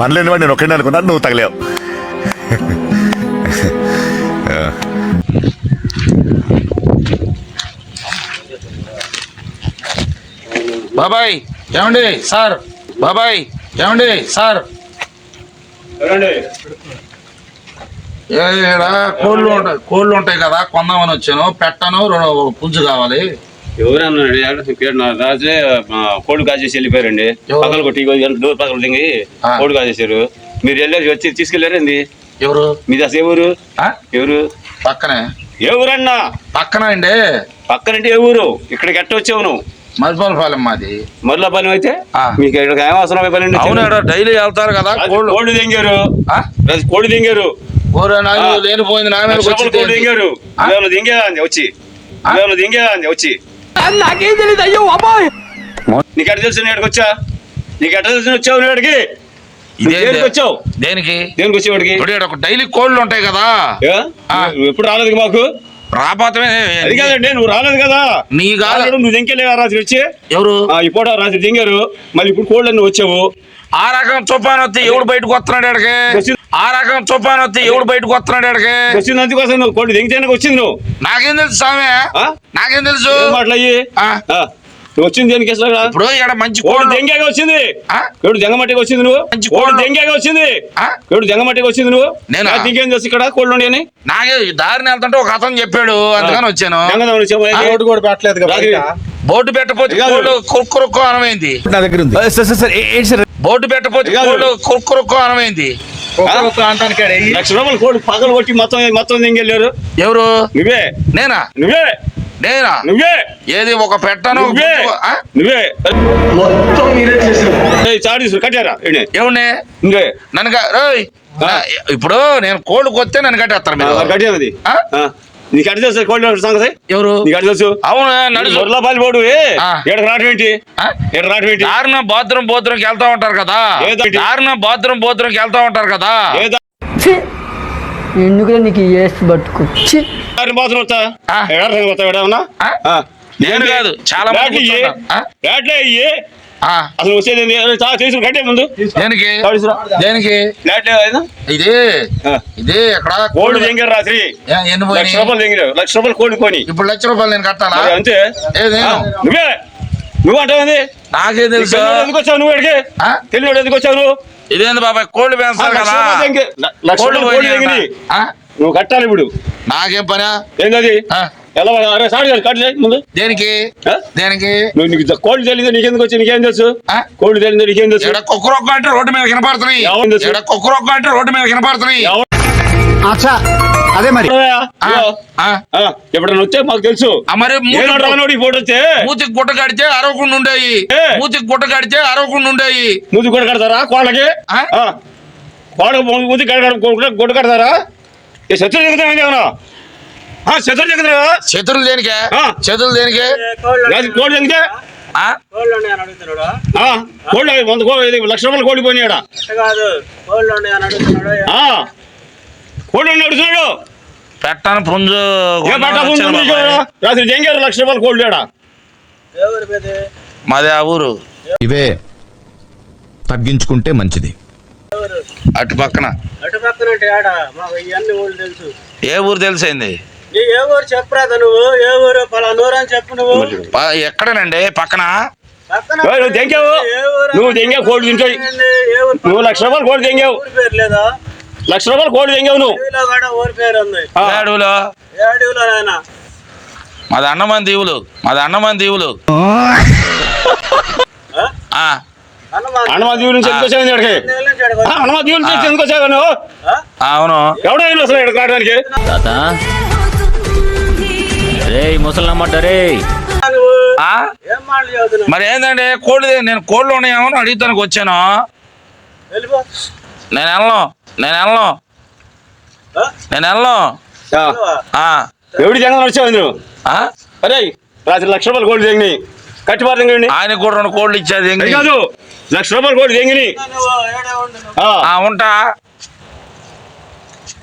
పనిలేని వాడు నేను ఒక్కడే అనుకున్నాను నువ్వు తగలేవు. బాబాయ్ ఏమండి? సార్. బాబాయ్ ఏమండి? సార్. కోళ్ళు ఉంటాయి కోళ్ళు ఉంటాయి కదా కొందామని వచ్చాను. పెట్టను పుంజు కావాలి. ఎవరన్నా రాజే కోడి కాజేసి వెళ్ళిపోయారండి. ఎవరు? పక్కన కొట్టి డోర్ పక్కన దిగి. కోడి కాజేశారు. మీరు వెళ్ళేసి వచ్చి తీసుకెళ్ళారండి ఎవరు? మీది అసలు ఎవరు? ఆ? ఎవరు? పక్కనే. ఎవరన్నా? పక్కన అండి. పక్కనంటే ఊరు? ఇక్కడికి ఎట్ట వచ్చావు నువ్వు? మరిపాలపాలెం మాది. మరలా పని అయితే. మీకు ఇక్కడ ఏం అవసరం పని? అవును ఈడ డైలీ వెళ్తారు కదా కోళ్ళు. కోళ్ళు దింగారు. కోడి దింగారు. లేనిపోయింది నా మీద కోడి దింగారు. ఆ? ఇవాళ దింగేదా వచ్చి. ఆ? ఇవాళ దింగేదా అంది వచ్చి నీకు ఎట్ట తెలుసు ఇక్కడికి వచ్చా? నీకు ఎట్ట తెలుసు వచ్చావు దేనికి వచ్చావు? దేనికి? దేనికి వచ్చావు ఇక్కడికి? ఇప్పుడు ఈడ ఒక డైలీ కోళ్ళు ఉంటాయి కదా. ఎప్పుడు రాలేదు మాకు? రాపోతమే. అది కాదండి నువ్వు రాలేదు కదా. నీ కాదు. నువ్వు దింకెళ్ళేవా రాత్రి వచ్చి. ఎవరు? పూట రాత్రి దింగారు. మళ్ళీ ఇప్పుడు కోళ్ళు నువ్వు వచ్చావు. ఆ రకం తుఫాన్ వస్తే ఎవడు బయటకు వస్తున్నాడు ఎడకి. ఆ రకం తుఫాన్ వస్తే ఎవడు బయటకు వస్తున్నాడు ఎడకి వచ్చింది అందుకోసం నువ్వు కోడి దింగడానికి వచ్చింది నువ్వు. నాకేం తెలుసు స్వామి? ఆ? నాకేం తెలుసు? నువ్వు వచ్చింది దేనికి? ఇప్పుడు ఇక్కడ మంచి కోడి దెంగాక వచ్చింది. ఆ? కోడి దెంగమట్టికి వచ్చింది నువ్వు? మంచి కోడి. దెంగాక వచ్చింది. ఆ? కోడి దెంగమట్టికి వచ్చింది నువ్వు? నేనా? నీకేం తెలుసు ఇక్కడ కోళ్ళు ఉండని నాకే దారిని వెళ్తుంటే ఒక అతను చెప్పాడు అందుకని వచ్చాను. కూడా పెట్టలేదు బోటు పెట్టపోతే ఇక కోళ్ళు కురుక్కు అనమైంది నా దగ్గర ఉంది. సార్ సార్ సార్ ఏంటి సార్? బోటు పెట్టపోతే అనమైంది లక్ష రూపాయలు కోడి పగలు కొట్టి మొత్తం మొత్తం దింగెళ్ళారు ఎవరు? నువ్వే. నేనా? నువ్వే. నేనా? నువ్వే. ఏది ఒక పెట్టను? నువ్వే. చాడీసు కట్టారా? నువ్వే. నన్ను ఇప్పుడు నేను కోళ్ళు కొత్తే నన్ను కట్టేస్తారు ఆ, మీరు కట్టామది ఆ? ఆ. నీకు అడ్డు తెలుసు కోడి సంగతి? ఎవరు? నీకు అడ్డు తెలుసు? అవును నడుచు. మొదల పాలు పోడు ఆ. ఇక్కడ రావడం ఏంటి? రావడం దారుణ బాత్రూమ్ బాత్రూమ్కి వెళ్తా ఉంటారు కదా. దారుణ బాత్రూమ్ బాత్రూమ్కి వెళ్తా ఉంటారు కదా. ఏ ఎందుకులే నీకు ఏసు దారి బాత్రూమ్ వస్తా? ఆ? నేను కాదు చాలా మంది కూర్చున్నారు. అసలు వచ్చేది తీసుకుని కట్టే ముందు. దేనికి. దేనికి? ఇది. ఇది. ఎక్కడ? కోడి దింగారు రాత్రి లక్ష? రూపాయలు దింగారు లక్ష రూపాయలు కోడి కొని. ఇప్పుడు లక్ష రూపాయలు నేను కట్టాలా? అంతే. నువ్వే. నువ్వు అంటావు నాకేం తెలుసు? ఎందుకు వచ్చావు నువ్వు ఇక్కడికి? ఆ? తెలియదు ఎందుకు వచ్చావు నువ్వు? ఇదేంది బాబాయ్ కోళ్ళు పెంచాలి కదా? లక్ష? నువ్వు కట్టాలి ఇప్పుడు. నాకేం పనా? ఏంటది? ఎలా అరే సారీ కట్ చేయి ముందు. దేనికి? దేనికి? నువ్వు నీకు కోళ్ళు తెలియదు నీకెందుకు వచ్చి నీకేం తెలుసు? ఆ? కోళ్ళు తెలియదు నీకేం తెలుసు? కుక్కరొక్క అంటే రోడ్డు మీద కనపడుతున్నాయి కుక్కరొక్క అంటే రోడ్డు మీద కనపడుతున్నాయి అదే మరి. ఎప్పుడైనా వచ్చే మాకు తెలుసు. ఆ, మరి ఫోటో వచ్చే మూతికి గుట్ట కడితే అరవకుండా ఉండేవి? మూతికి గుట్ట కడితే అరవకుండా ఉండేవి మూతి గుడ్డ కడతారా కోళ్ళకి? ఆ? ఆ. కోళ్ళ మూతి గడ్డ గుడ్డ కడతారా? ఏ శత్రువు ఏమన్నా ఆ, శత్రువు దిగుతారా చేతులు దేనికే? ఆ. చేతులు దేనికే? కోళ్ళు వంద కోళ్ళు లక్ష రూపాయలు కోడి పోయినాడా కాదు కోళ్ళు అడుగుతున్నాడు. పెట్టను పుంజు. రాత్రి జంగారు లక్ష రూపాయలు కోళ్ళు లేడా? ఎవరి మీద ఆ ఊరు. ఇవే తగ్గించుకుంటే మంచిది. అటు పక్కన. అటు పక్కన ఏ ఊరు తెలిసింది? నీ ఏ ఊరు చెప్పరాదా నువ్వు? ఏ ఊరు? పలానూరు అని చెప్పు నువ్వు. ప- ఎక్కడనండి? పక్కన? నువ్వు ఏ ఊరు నువ్వు ఏంది? ఏ ఊరు నువ్వు లక్ష రూపాయలు కోడి దెంగావు ఊరి పేరు లేదా? లక్ష రూపాయలు కోడి దెంగావు నువ్వు. అడవిలో కూడా ఊరి పేరు ఉంది? ఆ. ఏ అడవులో? ఏ అడవిలో నాయన? మాది అన్నమని దీవులు. మాది అన్నమని దీవులు. ఆ, హనుమాన్ హనుమా దీవుల. నుంచి ఎందుకు వచ్చావు ఇక్కడికి? నీళ్ళ నుంచి అడగ- ఆ, హనుమా దీవుల నుంచి ఎందుకు వచ్చావు నువ్వు? ఆ? అవును. ఎవడో అసలు ఇక్కడికి రావడానికి తాత. రే ముసలమ్మంట రే మరి ఏంటంటే కోళ్ళు నేను కోళ్ళు ఉన్నాయేమో అడుగుతానికి వచ్చాను. వెళ్ళిపో. నేను వెళ్ళను. నేను వెళ్ళను. ఆ? నేను వెళ్ళను. ఎవడి జంగం నడిచావు నువ్వు ఆ? అరే రాత్రి లక్ష రూపాయలు కోడి దెంగి కట్టిపారు దెంగండి ఆయనకు కూడా రెండు కోళ్ళు ఇచ్చేది కాదు లక్ష రూపాయలు కోడి దెంగిని నువ్వు ఏడే ఉండు నువ్వు. ఆ, ఆ, ఉంటా.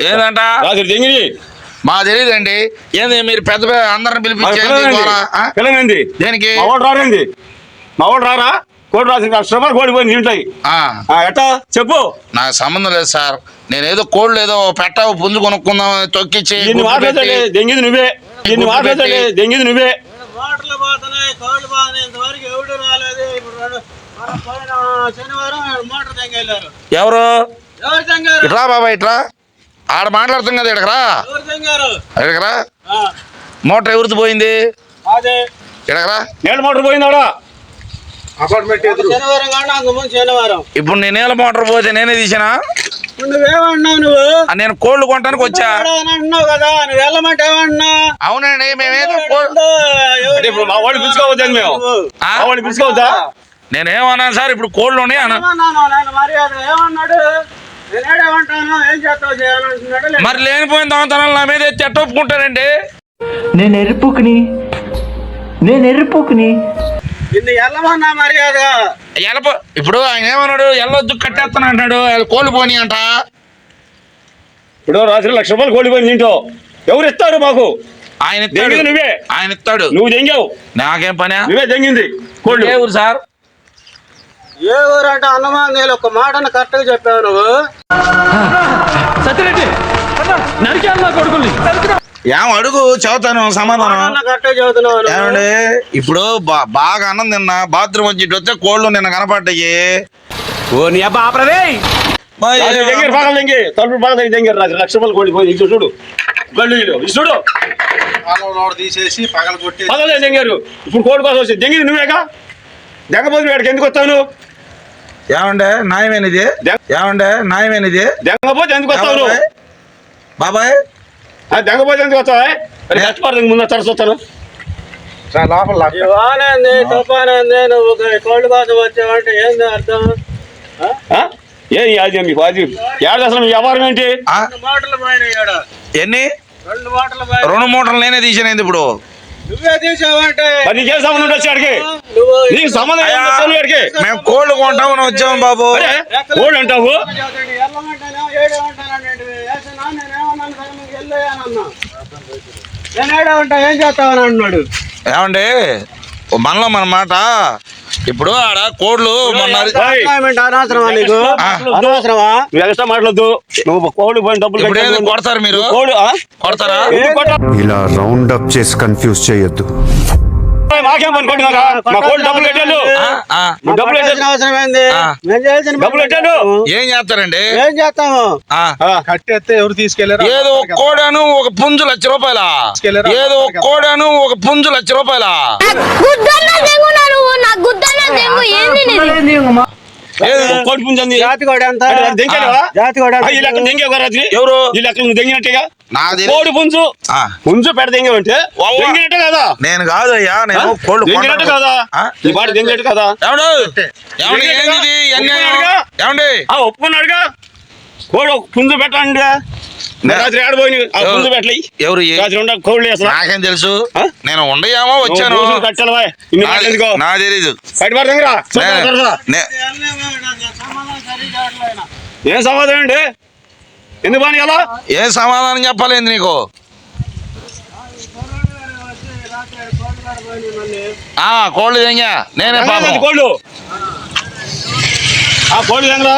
ఏందంట? రాత్రి దెంగిని మా తెలియదండి ఏంది మీరు పెద్ద పెద్ద అందరిని పిలిపించేది? పిల్లమైంది దేనికి? మా వాడు రారేంది మా వాడు రారా? కోడి ఎట్టా? చెప్పు. నాకు సంబంధం లేదు సార్. నేనేదో కోళ్ళు ఏదో పెట్టావు పుంజు కొనుక్కుందాం తొక్కిచ్చి పెట్టి- దెంగిది నువ్వే. దీన్ని గుడ్లు మాట్లాడలే పెట్టి- దెంగిది నువ్వే. మోటార్లు పోతున్నాయి. కోళ్ళు పోతున్నాయి. ఇంతవరకు ఎవడు రాలేదు. ఇప్పుడు రెండు- మన పోయిన శనివారం మోటార్ తెంగెళ్ళారు ఎవరు? ఇట్లా బాబా ఇట్లా ఆడ మాట్లాడుతాం కదా ఇక్కడరా ఇక్కడరా ఆ, మోటార్ ఎవరిది పోయింది? ఇక్కడరా మోటార్ కాదు అంతకుముందు శనివారం. ఇప్పుడు నేను నీళ్ళ మోటార్ పోతే నేనే తీసినా? నేను కోళ్ళు కొనడానికి వచ్చా? అని అంటున్నావు కదా నువ్వు వెళ్ళమంటే ఏమన్నా? అవునండి మేమేదో ఇప్పుడు మా వాడిని పిలుచుకోవద్దా మేము? ఆ? మా వాడిని పిలుచుకోవద్దా? నేనేమన్నాను సార్ ఇప్పుడు కోళ్ళు ఉన్నాయి? అన్న మరి లేనిపోయిన దొంగతనాలు నా మీద ఎత్తి ఒప్పుకుంటారండి? నేను ఎరుపుకుని నేను ఎరుపుకుని. నిన్ను వెళ్ళమన్నా మర్యాద ఎలప ఇప్పుడు ఆయన ఏమన్నాడు? ఎల్లొద్దు కట్టేస్తాను అంటాడు కోళ్ళు పోనీ అంట. ఇప్పుడు రాత్రి లక్ష రూపాయలు కోడి పోయింది తింటావు. ఎవరు ఇస్తారు మాకు? ఆయన ఇస్తాడు. నువ్వే. ఆయన ఇస్తాడు. నువ్వు దెంగావు. నాకేం పని? నువ్వే దెంగింది. కోళ్ళు. ఏ ఊరు సార్? ఏ ఊరు అంటే అన్నమాన్ నేను ఒక మాటను కరెక్ట్గా చెప్పావు నువ్వు. సత్యరెడ్డి నరికాను నా కొడుకుల్ని. ఏం అడుగు చదువుతాను సమాధానం. ఏమండి ఇప్పుడు బాగా అన్నం తిన్నా బాత్రూమ్ వచ్చి ఇటు వస్తే కోళ్ళు నిన్న కనపడ్డాయి. ఓ నీ అబ్బా ఆపరదే. దెంగారు బాగా దెంగి తలుపు బాగా దెంగారు రాత్రి లక్ష రూపాయలు కోడి ఇటు చూడు. గళ్ళు చూడు. తీసేసి పగల కొట్టి పదలే దెంగారు ఇప్పుడు కోడి కోసం వచ్చి దెంగింది నువ్వేగా? దెంగపోతే ఎందుకు వస్తావు నువ్వు? ఏమండే? న్యాయమేనిది? ఏమండే? న్యాయమేనిది? దెంగపోతే ఎందుకు వస్తావు బాబాయ్? ఆ దెంగపోతే ఎందుకు వస్తావా? ముందు తరచొస్తాను లోపల ఈ వానేంది తుఫానేంది నువ్వు ఒక కోళ్ళు కోసం వచ్చావంటే ఏంది అర్థం? ఏ అది మీకు అది ఏడు అసలు మీ వ్యాపారం ఏంటి? మాటలు పోయినాయి. ఎన్ని? రెండు మాటలు పోయినాయి. రెండు మూటలు నేనే తీసినది ఇప్పుడు. నీకేం సంబంధం ఏం అయ్యా, ఉండొచ్చు ఆడికి మేము కోళ్ళు కొంటామని వచ్చాము బాబు. కోడి అంటావు? ఏం చేస్తావని అన్నాడు. ఏమండి ఓ మనలో మన మాట ఇప్పుడు ఆడ కోళ్ళు మొన్న ఏయ్, ఏమంటే అనవసరమా నీకు? ఆ. అనవసరమా? నువ్వు ఎక్స్ట్రా మాట్లాడద్దు. నువ్వు కోడి పోయిన డబ్బులు ఇప్పుడు ఏంది కట్టావు. కొడతారు మీరు? కోడి ఆ? కొడతారా? ఇలా రౌండ్ అప్ చేసి కన్ఫ్యూజ్ చేయొద్దు. మాకేం మా డబ్బులు కట్టాను డబ్బులు డబ్బులు. ఏం చేస్తారండి? ఏం చేస్తాము? కట్టేస్తే ఎవరు తీసుకెళ్ళారు ఏదో ఒక కోడాను ఒక పుంజు లక్ష రూపాయల? తీసుకెళ్ళారా? ఏదో ఒక కోడాను ఒక పుంజు లక్ష రూపాయల? కోడి పుంజంది జాతి ఎవరు? ఈ నువ్వు దెంగినట్టుగా? నాది కోడి పుంజు? ఆ, పుంజు పెడ వావ్వా. దెంగినట్టే కదా? నేను కాదు అయ్యా నేను? కోళ్ళు దెంగినట్టు. కదా? ఈ పాట దెంగినట్టు కదా? ఏమండు ఏమండి ఒప్పుకున్నాడుగా? కోడి పుంజు పెట్టండి రాత్రి ఆడబోయి ఎవరు? పుంజు పెట్టలే. ఎవరు? ఏ- రాత్రి ఉండ కోళ్ళు అసలు నాకేం తెలుసు? నేను ఉండయామో వచ్చాను? కట్టాలవా నా- తెలీదు. ఏం సమాధానం అండి? ఎందుకు పని ఎలా ఏం సమాధానం చెప్పలేదు నీకు? ఆ కోళ్ళు తెంగా. నేనే కోళ్ళు? ఆ కోడి తెంగరా?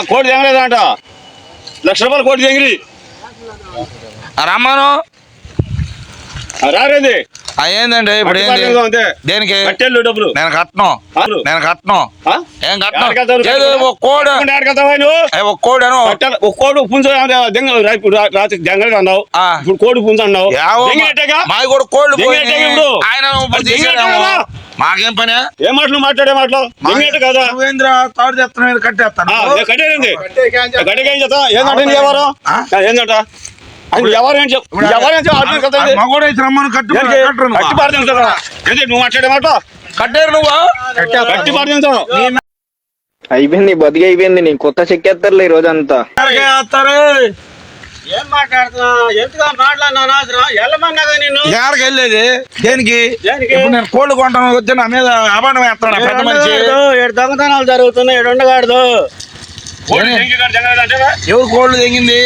కోడి తెంగలేదంట. లక్ష రూపాయలు కోడి తెంగిరి. రమ్మను రారేది? ఏందండి ఇప్పుడు ఏంది. దేనికి? నేను కట్టను. నేను కట్టను. ఆ? ఏం కట్టను? కోడ. కోడను. కోడి పుంజు రాత్రి దెంగలు అన్నావు. ఇప్పుడు కోడి పుంజు అన్నావు. కూడా కోళ్ళు. ఆయన? మాకేం పని? ఏం మాటలు మాట్లాడే మాటలు? కదా? నువ్వేంద్ర తాడు చెప్తున్నా కట్టేస్తాను. కట్టేది ఏం చేస్తా ఏంటంటే ఏం కట్టు నువ్వు. మాట్లాడే మాట? కట్టారు నువ్వు? అయిపోయింది బతికి అయిపోయింది నీ కొత్త చెక్కేస్తారులే ఈ రోజంతా? ఏం మాట్లాడుతున్నా? దేనికి? దేనికి? ఇప్పుడు నేను కోళ్ళు కొంటాను వచ్చి నా మీద అబాండం వేస్తాడు ఆ పెద్ద మనిషి. ఏడు దొంగతనాలు జరుగుతున్నాయి ఏడు ఉండగాడు ఎవరు? కోళ్ళు తెగింది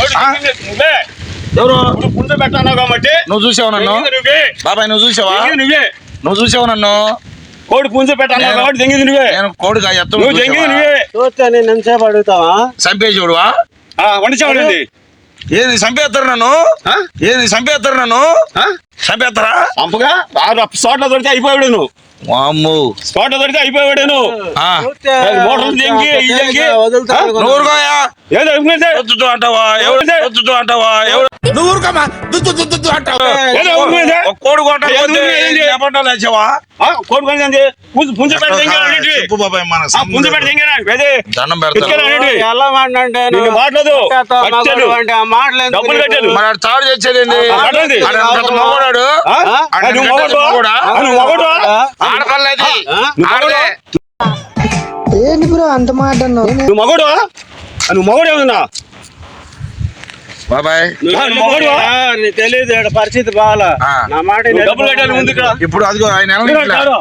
ఎవరు పుంజు పెట్టాను కాబట్టి? నువ్వు చూసావు నన్ను? బాబాయ్ నువ్వు చూసావా? నువ్వే. నువ్వు చూసావు నన్ను? కోడి పుంజు పెట్టాలి నేను- కాబట్టి దెంగింది నువ్వే. నేను ఎత్తం నువ్వు దెంగింది నువ్వే. చూస్తే నేను ఎంతసేపు అడుగుతావా? చంపేసేవాడువా ఆ, వంట చావండి. ఏది చంపేస్తారు నన్ను? ఏది చంపేస్తారు నన్ను? చంపేస్తారా? దొరికితే అయిపోయాడు నువ్వు. వామ్ము. స్పాట్లో దొరికితే అయిపోయాడు నువ్వు దెంగి. నువ్వు ఊరుకోయా ఏదో అంటావా? ఎవరు? అంటావా? ఎవరు? కోడి కోడి బాబాయ్ మన అదే దండం పెడతాను. ఎలా మాట్లాడంటే మాట్లాడు. కొట్టేస్తావు, కట్టెలు. మగవాడు అంటే ఆ మాటలు ఎందుకు డబ్బులు నీకు? కట్టెలు. మరి ఆడు తాడు తెచ్చేదండి ఆ, కట్టండి. మగోడాడు ఆ? ఆ, నువ్వు మగోడు మగోడా? నువ్వు మగోడు నువ్వు మగోడు ఏమన్నా బాబాయ్. తెలియదు పరిస్థితి బాగాలా ఆ. నా మాట నువ్వు డబ్బులు కట్టాలి ముందు ఇక్కడ. ఇప్పుడు అదిగో ఆయన.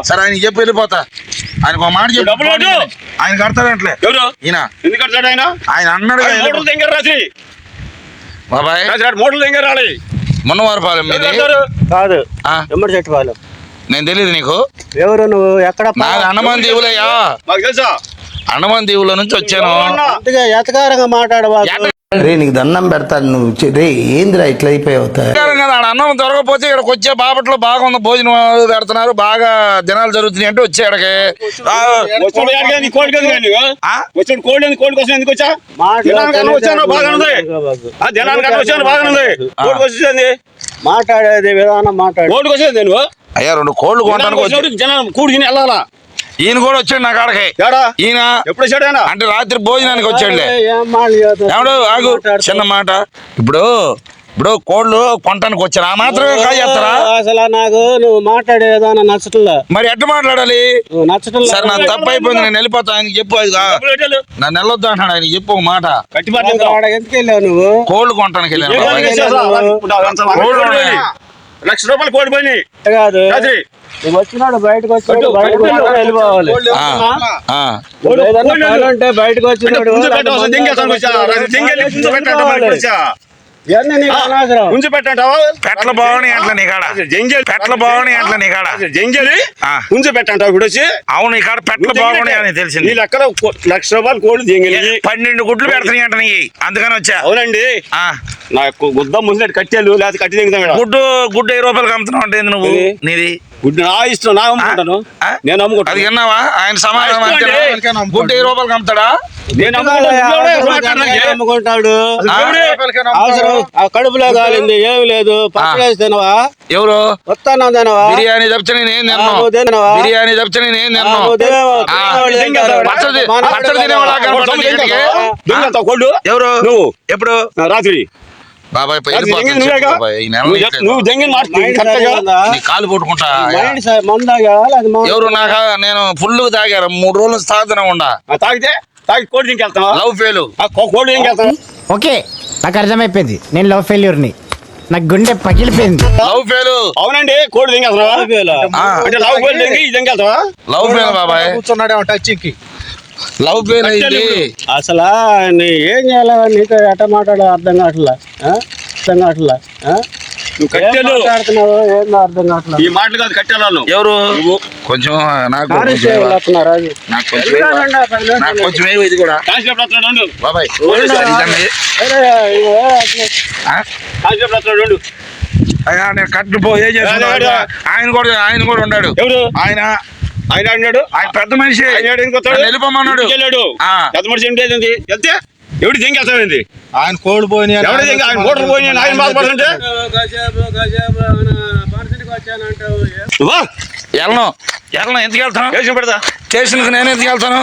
సరే ఆయన చెప్పి వెళ్ళిపోతా. ఆయనకు ఒక మాట చెప్పు. డబ్బులు కట్టు. ఆయన కడతాడంట్లే. ఎవరు? ఈయన. ఎందుకు కట్టాడు ఆయన? ఆయన అన్నాడు ఆయన మోటార్లు బాబాయ్. మోటార్లు దెంగారు రాలి. మున్నవారిపాలెం మీది. కాదు. ఆ, ఎమ్మడి చెట్టు వాళ్ళు నేను తెలియదు నీకు. ఎవరు నువ్వు? ఎక్కడ నాది అండమాన్ దీవులయ్యా. అండమాన్ దీవుల నుంచి వచ్చాను. అంతగా ఎతకారంగా మాట్లాడవాకు రే నీకు దండం పెడతాను నువ్వు రే ఏందిరా ఇట్లా అయిపోయావు? అన్నం దొరకపోతే ఇక్కడికి వచ్చే బాపట్లో బాగా ఉంది భోజనం పెడుతున్నారు బాగా దినాలు జరుగుతున్నాయి అంటే వచ్చే? ఇక్కడికి మాట్లాడేది విధానం మాట్లాడు. కోడికి వచ్చేది నువ్వు? అయ్యా రెండు కోళ్ళు దినానికి కొంటానికి వచ్చి వచ్చినప్పుడు జనం కూడికి వెళ్ళాలా? ఈయన కూడా వచ్చాడు నా కాడకి. ఏడా? ఈయన ఎప్పుడు వచ్చాడు ఆయన? అంటే రాత్రి భోజనానికి వచ్చాడులే. చెబుతావు? ఏమడు ఆగు చిన్న మాట. ఇప్పుడు ఇప్పుడు కోళ్ళు కొనటానికి వచ్చారు ఆ మాత్రమే కాయ చేస్తారా? అసలు నాకు నువ్వు మాట్లాడే విధానం నచ్చట్లా. మరి ఎట్లా మాట్లాడాలి? నువ్వు నచ్చట్లా. సరే నాకు తప్పు అయిపోయింది నేను వెళ్ళిపోతా. ఆయనకి చెప్పు అది. నన్ను వెళ్ళొద్దు అంటాడు ఆయన చెప్పు ఒక మాట. ఎందుకు వెళ్ళావు నువ్వు? కోళ్ళు కొనటానికి వెళ్ళాను. లక్ష రూపాయలు కోడి పోయినాయి. కాదు వచ్చినాడు బయటకు వచ్చినాడు బయటకు వెళ్ళిపోవాలి. బయటకు వచ్చినాడు పెట్టంటావా? పెట్ల బాగున్నాయి అట్లా జంజలి అట్లా జంజలి పెట్టంటావు ఇప్పుడు వచ్చి అవును ఈ కాడ పెట్ల బాగున్నాయి అని తెలిసింది. లెక్కలో లక్ష రూపాయలు కోడి జంగిలి. పన్నెండు గుడ్లు పెడుతున్నాయి అంట నీ అందుకని వచ్చా. అవునండి. ఆ, నాకు గుద్ద ముసినట్టు కట్టేలు లేకపోతే కట్టి దిగుతాం ఇక్కడ. గుడ్డు గుడ్డు ఐదు రూపాయలు అమ్ముతున్నావు అంటే ఏంది నువ్వు? నీది? గుడ్డు నా ఇష్టం నా అమ్ముకుంటాను ఆ? నేను అది అమ్ముకుంటాను విన్నావా ఆయన సమాధానం. గుడ్డు రూపాయలకి అమ్ముతాడా నేను? అమ్ముకుంటాడు కడుపులో కాలింది ఏమి లేదు తినవా ఎవరు వస్తాను తినవా బిర్యానీ తప్పితే నేనేం? బిర్యానీ తప్పితే నేనేం తిన్నాను? పచ్చడి తినేవాళ్ళ ఎవరు నువ్వు ఎప్పుడు రాత్రి బాబాయ్ నువ్వు? నీ కాలు పట్టుకుంటా ఎవరు నాకు? నేను ఫుల్ తాగారు మూడు రోజులు సాధన ఉండా తాగితే? తాగి కోడి దింకెళ్తావా? లవ్ ఫెయిల్ ఆ, కో- కోడి దింకెళ్తావా? ఓకే నాకు అర్థమైపోయింది. నేను లవ్ ఫెయిల్యూర్ని నాకు గుండె పగిలిపోయింది. లవ్ ఫెయిల్ అవునండి కోడి. అంటే లావు కోడి దింగి ఇది దింకెళ్తావా? లవ్ ఫెయిల్ బాబాయ్. కూర్చున్నాడేమో టచ్కి లవ్ ఫెయిల్ అయింది. అసలు నీ ఏం చేయాలి నీతో ఎట్ట మాట్లాడే అర్థం కావట్లా? ఆ? అర్థం కావట్లా? ఈ మాటలు కాదు కట్టెలు ఎవరు? కొంచెం నాకు కారు కొంచెం సేవలు వేయవా? వస్తున్నారు అది? నాకు కొంచెం వేయవా? నాకు కొంచెం వేయవా ఇది కూడా? కాన్స్టేబుల్ వస్తున్నాడు ఉండు. బాబాయ్ ఇదండి. ఏరే, ఇగో, అట్లా. ఆ? కాన్స్టేబుల్ వస్తున్నాడు ఉండు. అయ్యా, నేను కట్టు పో ఏం చేస్తున్నావు? అదే, ఆయన కూడా ఆయన కూడా ఉన్నాడు. ఎవరు? ఆయన ఆయన అన్నాడు ఆయన పెద్ద మనిషి. వెళ్ళిపోమన్నాడు. వెళ్ళాడు ఆ. పెద్ద మనిషి ఏంటి ఏంది? వెళ్తే ఎవడు దింగేస్తావేంది ఆయన కోళ్ళు పోయినాయి ఎవడు దింగ ఆయన మోటార్ పోయి ఆయన బాధపడుతుంటే వెళ్ళను వెళ్ళను ఎందుకు వెళ్తాను స్టేషన్కి నేను ఎందుకు వెళ్తాను?